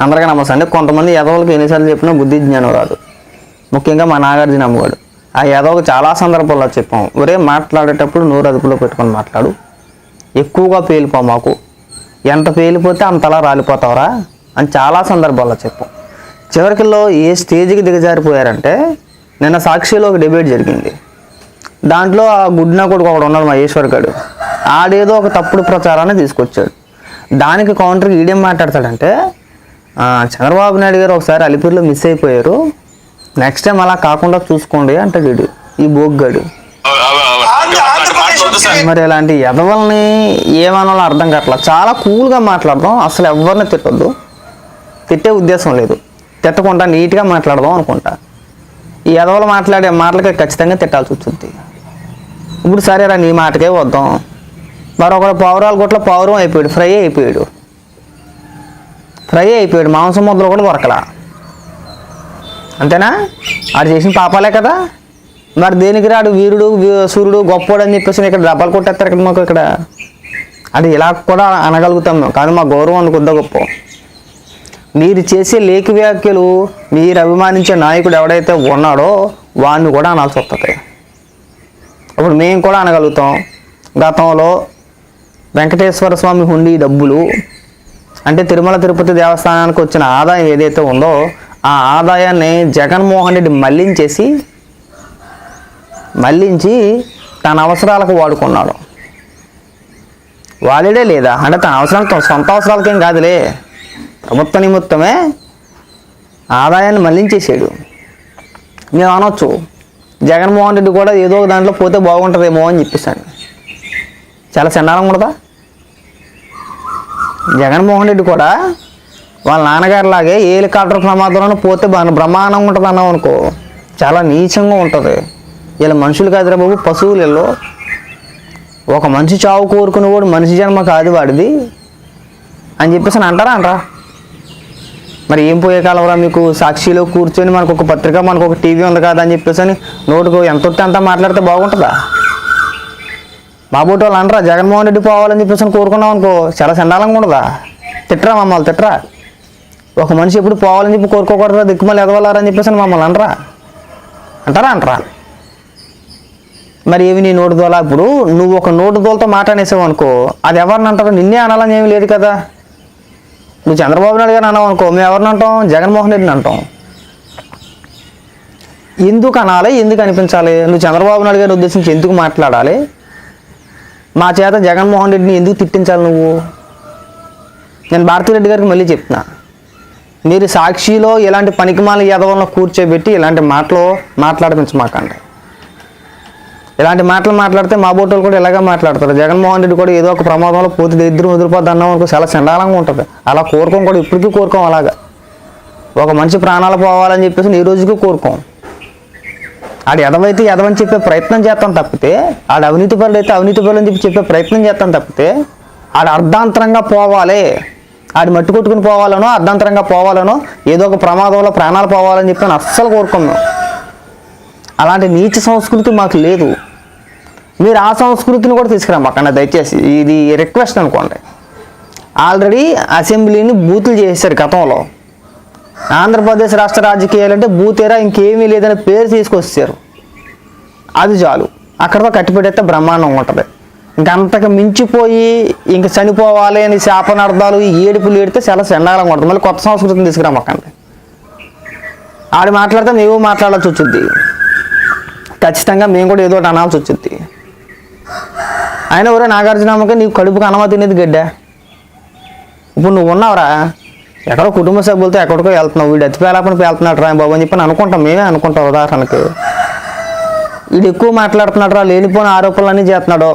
అందరికీ నమస్తే కొంతమంది ఎదవలకి ఎన్నిసార్లు చెప్పినా బుద్ధి జ్ఞానం రాదు. ముఖ్యంగా మా నాగార్జున అమ్మగాడు ఆ ఎదవకు చాలా సందర్భాల్లో చెప్పాం. ఒరే మాట్లాడేటప్పుడు నోరు అదుపులో పెట్టుకొని మాట్లాడు. ఎక్కువగా పేలిపో మాకు. ఎంత పేలిపోతే అంతలా రాలిపోతావురా అని చాలా సందర్భాల్లో చెప్పాం. చివరికిలో ఏ స్టేజ్కి దిగజారిపోయారంటే నిన్న సాక్షిలో ఒక డిబేట్ జరిగింది. దాంట్లో ఆ గుడ్నా కొడుకు ఒకడు ఉన్నాడు మహేశ్వర్ గడు ఆడేదో ఒక తప్పుడు ప్రచారాన్ని తీసుకొచ్చాడు. దానికి కౌంటర్కి ఈడేం మాట్లాడతాడంటే చంద్రబాబు నాయుడు గారు ఒకసారి అలిపిరిలో మిస్ అయిపోయారు. నెక్స్ట్ టైం అలా కాకుండా చూసుకోండి అంటాడు వీడు ఈ బోగ్గాడు. మరి ఇలాంటి ఎదవల్ని ఏమనాలో అర్థం కావట్లేదు చాలా కూల్గా మాట్లాడదాం అసలు ఎవరిని తిట్టొద్దు. తిట్టే ఉద్దేశం లేదు. తిట్టకుండా నీట్గా మాట్లాడదాం అనుకుంటా. ఈ ఎదవలు మాట్లాడే మాటలకి ఖచ్చితంగా తిట్టాల్సి వచ్చింది. ఇప్పుడు సరేరా నీ మాటకే వద్దాం. మరొకడు పౌరాలు గుట్ల పౌరం అయిపోయాడు ఫ్రై అయిపోయాడు. ఫ్రై అయిపోయాడు. మాంసం ముద్దలు కూడా దొరకలా. అంతేనా? ఆడు చేసిన పాపాలే కదా. మరి దేనికి రాడు? వీరుడు సూర్యుడు గొప్పోడు అని చెప్పేసి ఇక్కడ డబ్బాలు కొట్టేస్తారు ఇక్కడ మాకు ఇక్కడ. అది ఇలా కూడా అనగలుగుతాం మేము. కానీ మా గౌరవం అనుకుందా గొప్ప. మీరు చేసే లేఖ వ్యాఖ్యలు మీరు అభిమానించే నాయకుడు ఎవడైతే ఉన్నాడో వాడిని కూడా అనాల్సి వస్తుంది. అప్పుడు మేము కూడా అనగలుగుతాం. గతంలో వెంకటేశ్వర స్వామి హుండీ డబ్బులు అంటే తిరుమల తిరుపతి దేవస్థానానికి వచ్చిన ఆదాయం ఏదైతే ఉందో ఆ ఆదాయాన్ని జగన్మోహన్ రెడ్డి మళ్ళించేసి మళ్ళించి తన అవసరాలకు వాడుకున్నాడు. వాలిడే లేదా? అంటే తన అవసరాలకు సొంత అవసరాలకేం కాదులే. ప్రభుత్వ నిమిత్తమే ఆదాయాన్ని మళ్ళించేసాడు మేము అనొచ్చు జగన్మోహన్ రెడ్డి కూడా ఏదో ఒక దాంట్లో పోతే బాగుంటుందేమో అని చెప్పేసాను చాలా చిన్నారం కూడా జగన్మోహన్ రెడ్డి కూడా వాళ్ళ నాన్నగారిలాగే హెలికాప్టర్ ప్రమాదంలో పోతే బాగా బ్రహ్మాండంగా ఉంటుంది అన్నాం అనుకో. చాలా నీచంగా ఉంటుంది. వీళ్ళ మనుషులు కాదురా బాబు పశువులు వీళ్ళు. ఒక మనిషి చావు కోరుకుని కూడా మనిషి జన్మ కాదు వాడిది అని చెప్పేసి అని అంటారా అంటారా? మరి ఏం పోయే కాలంలో మీకు? సాక్షిలో కూర్చొని మనకు ఒక పత్రిక మనకు ఒక టీవీ ఉంది కదా అని చెప్పేసి అని నోటుకు ఎంత వస్తే మాట్లాడితే బాగుంటుందా? బాబోటి వాళ్ళు అనరా జగన్మోహన్ రెడ్డి పోవాలని చెప్పేసి కోరుకున్నాం అనుకో చాలా చండాలంగా ఉండదా? తిట్టరా మమ్మల్ని తిట్టరా? ఒక మనిషి ఎప్పుడు పోవాలని చెప్పి కోరుకోకూడదు దిక్కుమల్లి ఎదవాలని చెప్పేసి మమ్మల్ని అనరా? అంటారా అంటారా? మరి ఏమి నీ నోటు దోలా? ఇప్పుడు నువ్వు ఒక నోటు దోలతో మాట అనేసావు అనుకో అది ఎవరిని అంటారు నిన్నే అనాలని ఏమి లేదు కదా. నువ్వు చంద్రబాబు నాయుడు గారు అన్నావు అనుకో మేము ఎవరిని అంటాం? జగన్మోహన్ రెడ్డిని అంటాం. ఎందుకు అనాలి? ఎందుకు అనిపించాలి? నువ్వు చంద్రబాబు నాయుడు గారిని ఉద్దేశించి ఎందుకు మాట్లాడాలి? మా చేత జగన్మోహన్ రెడ్డిని ఎందుకు తిట్టించాలి నువ్వు? నేను భారతిరెడ్డి గారికి మళ్ళీ చెప్తున్నా. మీరు సాక్షిలో ఇలాంటి పనికిమాల యదవలను కూర్చోబెట్టి ఇలాంటి మాటలు మాట్లాడించమాకండి ఇలాంటి మాటలు మాట్లాడితే మా బోటోలు కూడా ఇలాగే మాట్లాడతారు. జగన్మోహన్ రెడ్డి కూడా ఏదో ఒక ప్రమాదంలో పోతే ఇద్దరు వదిలిపోద్ది అన్నాం అనుకో చాలా చండాలంగా ఉంటుంది. అలా కోరుకోం కూడా ఇప్పటికీ కోరుకోం అలాగా. ఒక మంచి ప్రాణాలు పోవాలని చెప్పేసి ఈ రోజుకి కోరుకోం. ఆడు ఎదవైతే ఎదవని చెప్పే ప్రయత్నం చేస్తాం తప్పితే ఆడు అవినీతి పరుడు అయితే అవినీతి పరులు అని చెప్పి చెప్పే ప్రయత్నం చేస్తాం తప్పితే ఆడు అర్ధాంతరంగా పోవాలి. ఆడు మట్టి కొట్టుకుని పోవాలనో అర్ధాంతరంగా పోవాలనో ఏదో ఒక ప్రమాదంలో ప్రాణాలు పోవాలని చెప్పి నేను అస్సలు కోరుకున్నాం అలాంటి నీచ సంస్కృతి మాకు లేదు. మీరు ఆ సంస్కృతిని కూడా తీసుకురామాకన్నా దయచేసి. ఇది రిక్వెస్ట్ అనుకోండి. ఆల్రెడీ అసెంబ్లీని బూతులు చేశారు గతంలో. ఆంధ్రప్రదేశ్ రాష్ట్ర రాజకీయాలంటే భూతేరా ఇంకేమీ లేదని పేరు తీసుకొచ్చారు. అది చాలు. అక్కడతో కట్టిపెట్టేస్తే బ్రహ్మాండం ఉంటుంది. ఇంక అంతకు మించిపోయి ఇంక చనిపోవాలి అని శాపనార్థాలు ఈ ఏడుపులు ఏడితే చాలా చండాలంగా ఉంటుంది. మళ్ళీ కొత్త సంస్కృతిని తీసుకురామక్కండి. ఆడు మాట్లాడితే మేము మాట్లాడాల్సి వచ్చింది ఖచ్చితంగా మేము కూడా ఏదో ఒకటి అనాల్సి వచ్చింది ఆయన ఎవరో నాగార్జునమ్మకి నీకు కడుపుకు అనుమతి అనేది గడ్డ? ఇప్పుడు నువ్వు ఉన్నావురా? ఎక్కడో కుటుంబ సభ్యులతో ఎక్కడికో వెళ్తున్నావు వీడు ఎత్తిపేలాపని వెళ్తున్నాడు రా బాబు అని చెప్పి అనుకుంటాం మేమే అనుకుంటాం ఉదాహరణకి. వీడు ఎక్కువ మాట్లాడుతున్నాడు రా లేనిపోయిన ఆరోపణలన్నీ చేస్తున్నాడు.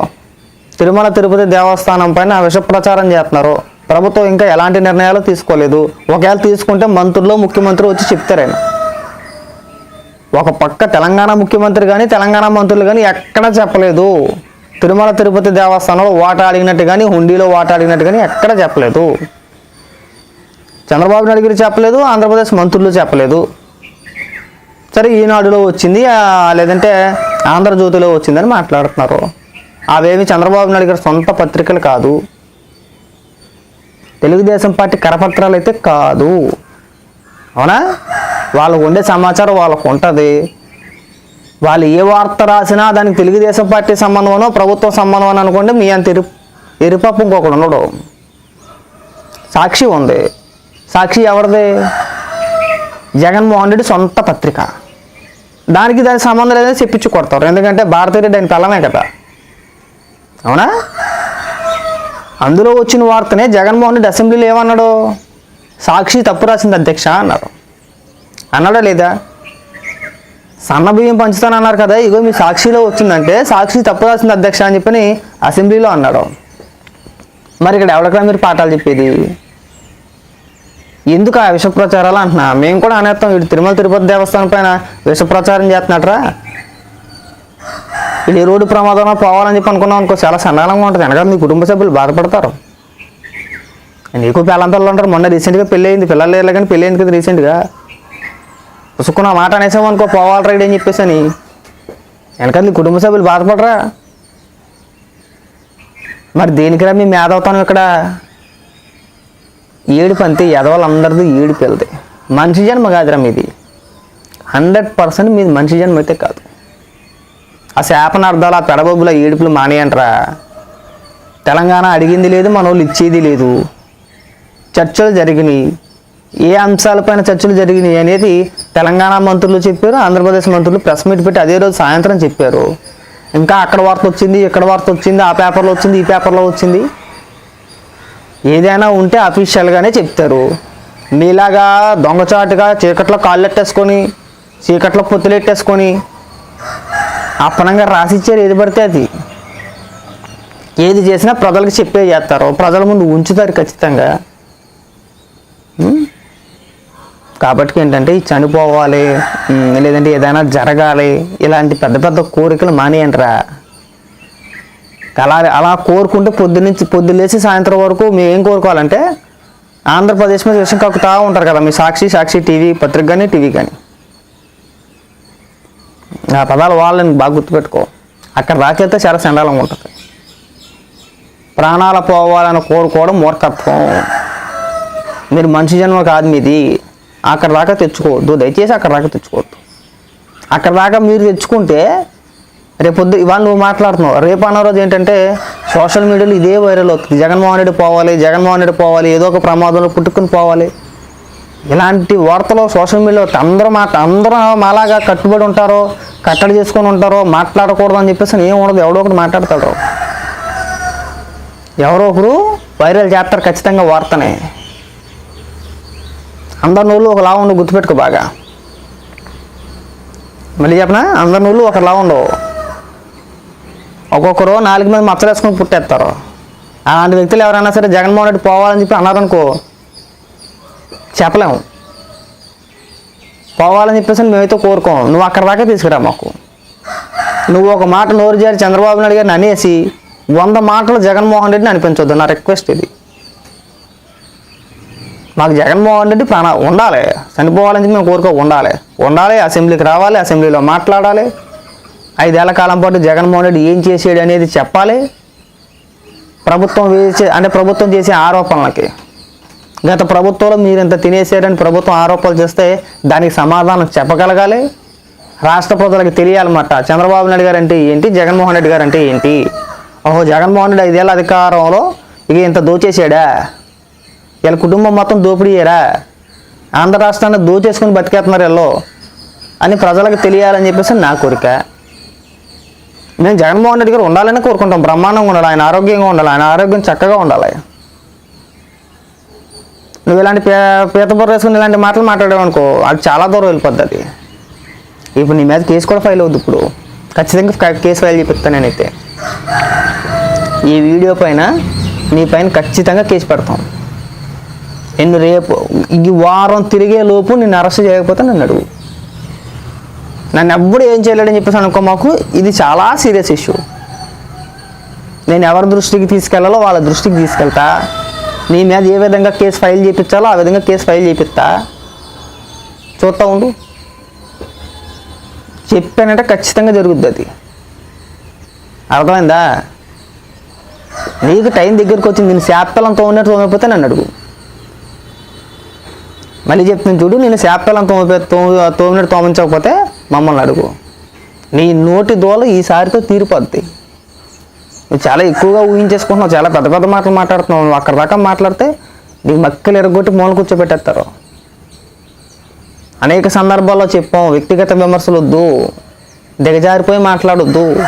తిరుమల తిరుపతి దేవస్థానం పైన విష ప్రచారం చేస్తున్నారు. ప్రభుత్వం ఇంకా ఎలాంటి నిర్ణయాలు తీసుకోలేదు. ఒకవేళ తీసుకుంటే మంత్రులు ముఖ్యమంత్రి వచ్చి చెప్తారాయన ఒక పక్క తెలంగాణ ముఖ్యమంత్రి కానీ తెలంగాణ మంత్రులు కానీ ఎక్కడా చెప్పలేదు. తిరుమల తిరుపతి దేవస్థానంలో ఓట అడిగినట్టు కానీ హుండీలో వాటా అడిగినట్టు కానీ ఎక్కడా చెప్పలేదు. చంద్రబాబు నాయుడు గారు చెప్పలేదు ఆంధ్రప్రదేశ్ మంత్రులు చెప్పలేదు. సరే ఈనాడులో వచ్చింది లేదంటే ఆంధ్రజ్యోతిలో వచ్చిందని మాట్లాడుతున్నారు. అవేమి చంద్రబాబు నాయుడు గారి సొంత పత్రికలు కాదు. తెలుగుదేశం పార్టీ కరపత్రాలు అయితే కాదు. అవునా? వాళ్ళకు ఉండే సమాచారం వాళ్ళకు ఉంటుంది. వాళ్ళు ఏ వార్త రాసినా దానికి తెలుగుదేశం పార్టీ సంబంధమనో ప్రభుత్వ సంబంధం అనుకోండి మీ అంత ఎరు ఎరుపప్పు ఇంకొకడు ఉండడు. సాక్షి ఉంది. సాక్షి ఎవరిది? జగన్మోహన్ రెడ్డి సొంత పత్రిక. దానికి దానికి సంబంధం లేదని చెప్పించి కొడతారు. ఎందుకంటే భారతీయుడు ఆయన పిల్లమే కదా. అవునా? అందులో వచ్చిన వార్తనే జగన్మోహన్ రెడ్డి అసెంబ్లీలో ఏమన్నాడు? సాక్షి తప్పు రాసింది అధ్యక్ష అన్నారు. అన్నాడా లేదా? సన్న బియ్యం పంచుతానన్నారు కదా. ఇగో మీ సాక్షిలో వచ్చిందంటే సాక్షి తప్పు రాసింది అధ్యక్ష అని చెప్పని అసెంబ్లీలో అన్నాడు. మరి ఇక్కడ ఎవరికైనా మీరు పాఠాలు చెప్పేది? ఎందుకు ఆ విష ప్రచారాలు అంటున్నా మేము కూడా అనేస్తాం వీడు తిరుమల తిరుపతి దేవస్థానం పైన విష ప్రచారం చేస్తున్నట్రా ఇది రోడ్డు ప్రమాదంలో పోవాలని చెప్పి అనుకున్నాం అనుకో చాలా సండాలంగా ఉంటుంది. వెనకాల మీ కుటుంబ సభ్యులు బాధపడతారు. నీకు పిల్లంతలు ఉంటారు. మొన్న రీసెంట్గా పెళ్ళి అయింది పిల్లలు లేరు కానీ పెళ్ళి అయింది కదా రీసెంట్గా. పుసుకున్న మాట అనేసాం అనుకో పోవాలి రైడ్ అని చెప్పేసి అని వెనక నీ కుటుంబ సభ్యులు బాధపడరా? మరి దేనికిరా మీ మేధవుతాను ఇక్కడ? ఏడుపు అంతే ఎదవాళ్ళందరిది ఏడుపు వెళ్తే మనిషి జన్మ కాదురా మీది. హండ్రెడ్ పర్సెంట్ మీది మనిషి జన్మ అయితే కాదు. ఆ శాపనార్థాలు ఆ పెడబొబ్బుల ఏడుపులు మానేయంట్రా తెలంగాణ అడిగింది లేదు మన వాళ్ళు ఇచ్చేది లేదు. చర్చలు జరిగినాయి. ఏ అంశాలపైన చర్చలు జరిగినాయి అనేది తెలంగాణ మంత్రులు చెప్పారు ఆంధ్రప్రదేశ్ మంత్రులు ప్రెస్ మీట్ పెట్టి అదే రోజు సాయంత్రం చెప్పారు. ఇంకా అక్కడ వార్త వచ్చింది ఇక్కడ వార్త వచ్చింది ఆ పేపర్లో వచ్చింది ఈ పేపర్లో వచ్చింది. ఏదైనా ఉంటే అఫీషియల్గానే చెప్తారు. మీలాగా దొంగచాటుగా చీకట్లో కాళ్ళెట్టేసుకొని చీకట్లో పొత్తులెట్టేసుకొని అప్పనంగా రాసిచ్చారు ఏది పడితే అది. ఏది చేసినా ప్రజలకు చెప్పే చేస్తారు. ప్రజల ముందు ఉంచుతారు ఖచ్చితంగా. కాబట్టి ఏంటంటే చనిపోవాలి లేదంటే ఏదైనా జరగాలి ఇలాంటి పెద్ద పెద్ద కోరికలు మానేయండిరా అలా అలా కోరుకుంటే పొద్దునుంచి పొద్దులేసి సాయంత్రం వరకు మేము ఏం కోరుకోవాలంటే ఆంధ్రప్రదేశ్ మీద విషయం కక్కుతా ఉంటారు కదా మీ సాక్షి సాక్షి టీవీ పత్రిక కానీ టీవీ కానీ ఆ పదాలు వాళ్ళని బాగా గుర్తుపెట్టుకో. అక్కడ రాకెళ్తే చాలా చండాలంగా ఉంటుంది. ప్రాణాలు పోవాలని కోరుకోవడం మూర్ఖత్వం. మీరు మనిషి జన్మ కాదు మీది. అక్కడ దాకా తెచ్చుకోవద్దు. దయచేసి అక్కడ దాకా తెచ్చుకోవద్దు. అక్కడ దాకా మీరు తెచ్చుకుంటే రేపొద్దు ఇవాళ నువ్వు మాట్లాడుతున్నావు. రేపు అన్న రోజు ఏంటంటే సోషల్ మీడియాలో ఇదే వైరల్ అవుతుంది. జగన్మోహన్ రెడ్డి పోవాలి జగన్మోహన్ రెడ్డి పోవాలి ఏదో ఒక ప్రమాదంలో పుట్టుకుని పోవాలి. ఇలాంటి వార్తలు సోషల్ మీడియాలో అందరూ మాట అందరూ మాలాగా కట్టుబడి ఉంటారో కట్టడి చేసుకొని ఉంటారో మాట్లాడకూడదు అని చెప్పేసి ఏం ఉండదు. ఎవడో ఒకటి మాట్లాడతాడు ఎవరో ఒకరు వైరల్ చేస్తారు ఖచ్చితంగా వార్తనే. అందరి నూళ్ళు ఒకలా ఉండవు గుర్తుపెట్టుకో బాగా. మళ్ళీ చెప్పనా? అందరి ఒక ఒకలా ఉండవు. ఒక్కొక్కరు నాలుగు మీద మచ్చలేసుకొని పుట్టేస్తారు. అలాంటి వ్యక్తులు ఎవరైనా సరే జగన్మోహన్ రెడ్డి పోవాలని చెప్పి అన్నారనుకో చెప్పలేము పోవాలని చెప్పేసి మేమైతే కోరుకోం. నువ్వు అక్కడ దాకా తీసుకురా మాకు. నువ్వు ఒక మాట నోరు జారి చంద్రబాబు నాయుడు గారిని అనేసి వంద మాటలు జగన్మోహన్ రెడ్డిని అనిపించొద్దు. నా రిక్వెస్ట్ ఇది. మాకు జగన్మోహన్ రెడ్డి ప్రాణ ఉండాలి. చనిపోవాలని చెప్పి మేము కోరుకో ఉండాలి. ఉండాలి అసెంబ్లీకి రావాలి అసెంబ్లీలో మాట్లాడాలి. ఐదేళ్ళ కాలం పాటు జగన్మోహన్ రెడ్డి ఏం చేసాడు అనేది చెప్పాలి. ప్రభుత్వం వేసే అంటే ప్రభుత్వం చేసే ఆరోపణలకి. గత ప్రభుత్వంలో మీరు ఇంత తినేసారని ప్రభుత్వం ఆరోపణలు చేస్తే దానికి సమాధానం చెప్పగలగాలి. రాష్ట్ర ప్రజలకు తెలియాలన్నమాట చంద్రబాబు నాయుడు గారు అంటే ఏంటి? జగన్మోహన్ రెడ్డి గారు అంటే ఏంటి? ఓహో జగన్మోహన్ రెడ్డి ఐదేళ్ళ అధికారంలో ఇక ఇంత దోచేసాడా వీళ్ళ కుటుంబం మొత్తం దోపిడీయరా? ఆంధ్ర రాష్ట్రాన్ని దోచేసుకుని బతికేస్తున్నారు వీళ్ళు అని ప్రజలకు తెలియాలని చెప్పేసి నా కోరిక. మేము జగన్మోహన్ రెడ్డి గారు ఉండాలని కోరుకుంటాం. బ్రహ్మాండంగా ఉండాలి. ఆయన ఆరోగ్యంగా ఉండాలి. ఆయన ఆరోగ్యం చక్కగా ఉండాలి. నువ్వు ఇలాంటి పే పీతబుర్ర వేసుకుని ఇలాంటి మాటలు మాట్లాడావు అనుకో అది చాలా దూరం వెళ్ళిపోద్ది అది. ఇప్పుడు నీ మీద కేసు కూడా ఫైల్ అవుద్ది ఇప్పుడు. ఖచ్చితంగా కేసు ఫైల్ చేపిస్తాను నేనైతే. ఈ వీడియో పైన నీ పైన ఖచ్చితంగా కేసు పెడతాం. నేను రేపు ఈ వారం తిరిగే లోపు నిన్ను అరెస్ట్ చేయకపోతే నన్ను అడుగు. నన్ను ఎప్పుడు ఏం చేయలేడని చెప్పేసి అనుకో మాకు ఇది చాలా సీరియస్ ఇష్యూ నేను ఎవరి దృష్టికి తీసుకెళ్ళాలో వాళ్ళ దృష్టికి తీసుకెళ్తా. నీ మీద ఏ విధంగా కేసు ఫైల్ చేయించాలో ఆ విధంగా కేసు ఫైల్ చేపిస్తా చూస్తా ఉండు. చెప్పానంటే ఖచ్చితంగా జరుగుద్ది అది. అర్థమైందా? నీకు టైం దగ్గరికి వచ్చింది నేను శాపలం తోమినట్టు తోమైపోతే నన్ను అడుగు. మళ్ళీ చెప్తాను చూడు నేను శాపలం తోమి తోమినట్టు తోమించకపోతే మమ్మల్ని అడుగు. నీ నోటి దోల ఈసారితో తీరిపోద్ది. నువ్వు చాలా ఎక్కువగా ఊహించేసుకుంటున్నావు చాలా పెద్ద పెద్ద మాటలు మాట్లాడుతున్నావు. నువ్వు అక్కడ దాకా మాట్లాడితే నీ మక్కలు ఎరగొట్టి మూల కూర్చోబెట్టేస్తారు. అనేక సందర్భాల్లో చెప్పాం వ్యక్తిగత విమర్శలు వద్దు. దిగజారిపోయి మాట్లాడొద్దు.